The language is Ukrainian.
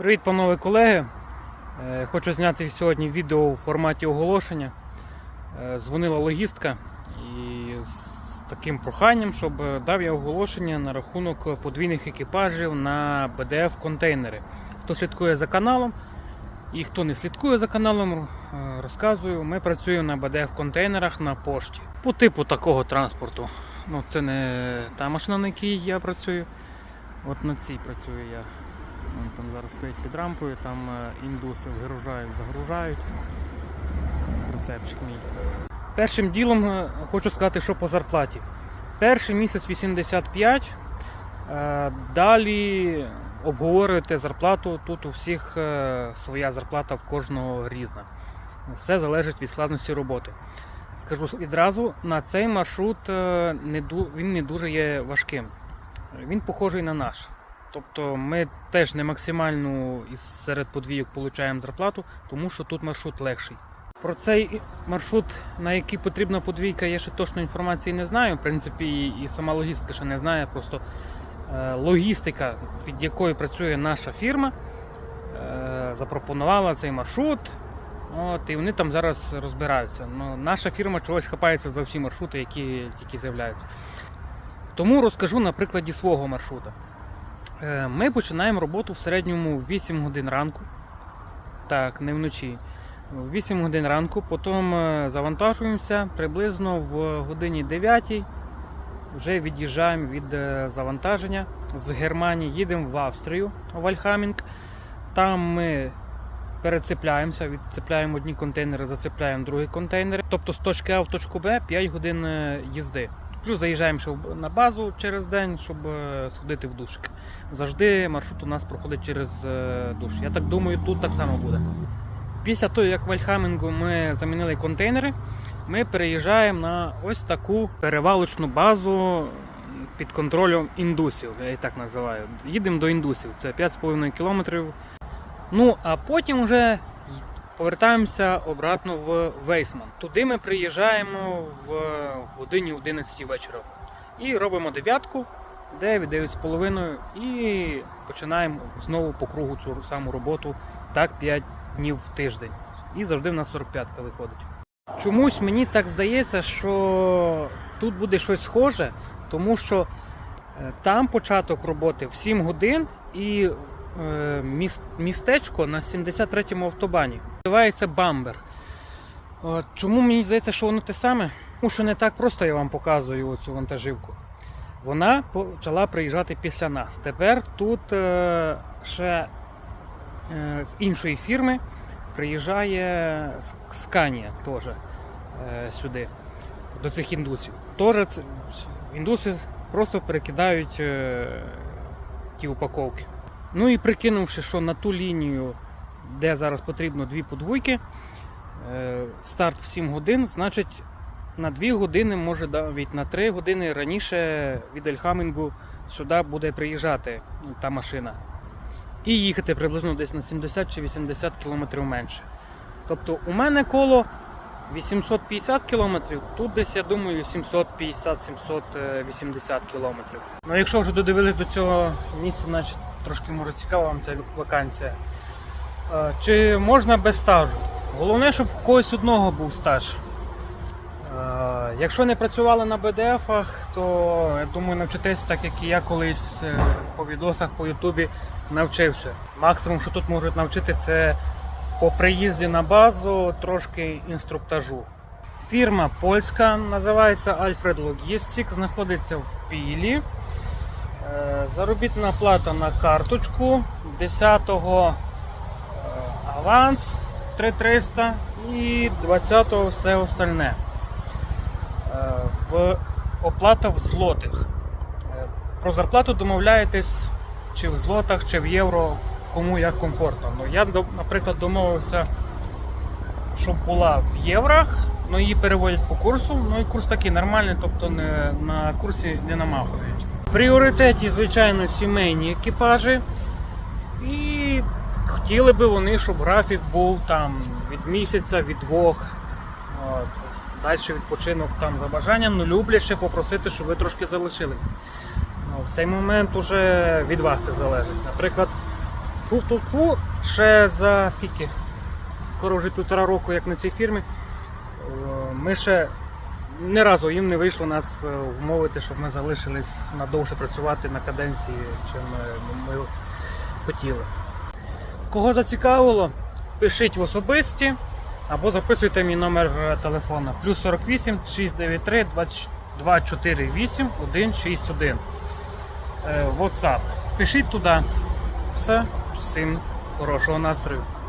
Привіт, панове колеги. Е, Хочу зняти сьогодні відео у форматі оголошення. Е, Дзвонила логістка і з таким проханням, щоб е, дав я оголошення на рахунок подвійних екіпажів на БДФ контейнери. Хто слідкує за каналом і хто не слідкує за каналом, розказую. Ми працюємо на БДФ контейнерах на пошті. По типу такого транспорту. Ну, це не та машина, на якій я працюю. От на цій працюю я. Вон там зараз стоїть під рампою, там е, індуси вигружають, загружають. Прицепчик мій. Першим ділом е, хочу сказати, що по зарплаті. Перший місяць 85, е, далі обговорюєте зарплату. Тут у всіх своя зарплата в кожного різна. Все залежить від складності роботи. Скажу відразу, на цей маршрут він не дуже є важким. Він похожий на наш. Тобто ми теж не максимальну із серед подвійок получаємо зарплату, тому що тут маршрут легший. Про цей маршрут, на який потрібна подвійка, я ще точно інформації не знаю. В принципі, і, сама логістика ще не знає. Просто е, логістика, під якою працює наша фірма, е, запропонувала цей маршрут. От, і вони там зараз розбираються. Ну, наша фірма чогось хапається за всі маршрути, які тільки з'являються. Тому розкажу на прикладі свого маршрута. Е, Ми починаємо роботу в середньому в 8 годин ранку. Так, не вночі. В 8 годин ранку, потім е, завантажуємося приблизно в годині 9 вже від'їжджаємо від е, завантаження. З Германії їдемо в Австрію, в Альхамінг. Там ми перецепляємося, відцепляємо одні контейнери, зацепляємо другі контейнери. Тобто з точки А в точку Б 5 годин їзди. Плюс заїжджаємо на базу через день, щоб е, сходити в душик. Завжди маршрут у нас проходить через е, душ. Я так думаю, тут так само буде. Після того, як в Альхамінгу ми замінили контейнери, ми переїжджаємо на ось таку перевалочну базу під контролем індусів. Я її так називаю. Їдемо до індусів. Це 5,5 кілометрів. Ну, а потім вже повертаємося обратно в Вейсман. Туди ми приїжджаємо в годині 11 вечора. І робимо дев'ятку, 9, 9,5 і починаємо знову по кругу цю саму роботу. Так 5 днів в тиждень. І завжди в нас 45-ка виходить. Чомусь мені так здається, що тут буде щось схоже, тому що е, там початок роботи в 7 годин і е, містечко на 73-му автобані. Називається Бамбер. Чому мені здається, що воно те саме? Тому що не так просто я вам показую цю вантажівку. Вона почала приїжджати після нас. Тепер тут е, ще е, з іншої фірми приїжджає Сканія теж е, сюди, до цих індусів. Теж це- індуси просто перекидають ті упаковки. Ну і прикинувши, що на ту лінію, де зараз потрібно дві подвойки, е, старт в 7 годин, значить на 2 години, може навіть на 3 години раніше від Ельхамінгу сюди буде приїжджати та машина. І їхати приблизно десь на 70 чи 80 км менше. Тобто у мене коло 850 км, тут десь, я думаю, 750-780 км. Ну якщо вже додивились до цього місця, значить трошки може цікава вам ця вакансія. Чи можна без стажу? Головне, щоб у когось одного був стаж. Якщо не працювали на БДФах, то я думаю навчитесь так, як і я колись е, по відосах по Ютубі навчився. Максимум, що тут можуть навчити, це по приїзді на базу трошки інструктажу. Фірма польська називається Alfred Logistic, знаходиться в Пілі. Е, Заробітна плата на карточку 10-го е, аванс 3300 і 20-го все остальне. Е, В оплата в злотих. Е, Про зарплату домовляєтесь чи в злотах, чи в євро, кому як комфортно. Ну, я, наприклад, домовився, щоб була в єврах, ну її переводять по курсу. Ну і курс такий нормальний, тобто не, на курсі не намахують. В пріоритеті, звичайно, сімейні екіпажі. І хотіли би вони, щоб графік був там від місяця, від двох. От. Далі відпочинок там за бажанням, ну люблять ще попросити, щоб ви трошки залишились. Ну, в цей момент уже від вас це залежить. Наприклад, Ту-ту-ту, ще за скільки? Скоро вже півтора року, як на цій фірмі. Е, Ми ще ні разу їм не вийшло нас е, вмовити, щоб ми залишились надовше працювати на каденції, чим е, ми хотіли. Кого зацікавило, пишіть в особисті або записуйте мій номер е, телефона плюс 48 693 248 161. Е, WhatsApp. Пишіть туди. Все, всім хорошого настрою.